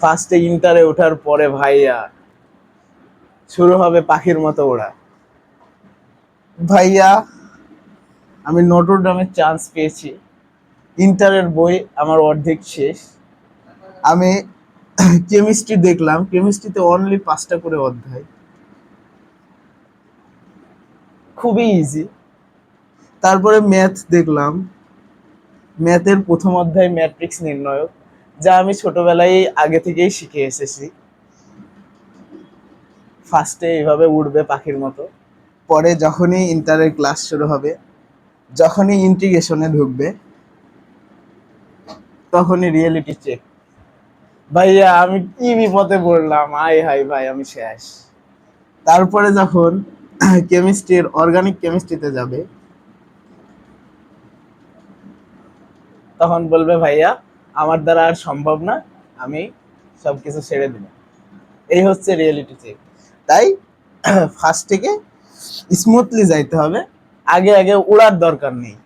ফার্স্টে ইন্টারে ওঠার পরে ভাইয়া, শুরু হবে পাখির মতো ওড়া। ভাইয়া, আমি নটরডামের চান্স পেয়েছি। ইন্টারের বই আমার অর্ধেক শেষ। আমি কেমিস্ট্রি দেখলাম। কেমিস্ট্রিতে অনলি পাঁচটা করে অধ্যায়। খুবই ইজি তারপরে ম্যাথ দেখলাম। ম্যাথের প্রথম অধ্যায় ম্যাট্রিক্স নির্ণয়ক। যা আমি ছোটবেলায় আগে থেকেই শিখে এসেছি। ফার্স্টে এইভাবে উঠবে পাখির মতো। পরে যখনই ইন্টারের ক্লাস শুরু হবে, যখনই ইন্টিগ্রেশনে ঢুকবে, তখনই রিয়েলিটি চেক ভাইয়া, আমি কি বিপদে পড়লাম আয় হাই ভাই, আমি শেষ। তারপরে যখন কেমিস্ট্রির অর্গানিক কেমিস্ট্রিতে যাবে, তখন বলবে, ভাইয়া আমার দ্বারা আর সম্ভব না, আমি সব কিছু ছেড়ে দিলাম এই হচ্ছে রিয়েলিটি চেক তাই ফার্স্ট থেকে স্মুথলি যাইতে হবে। আগে আগে উড়ার দরকার নেই।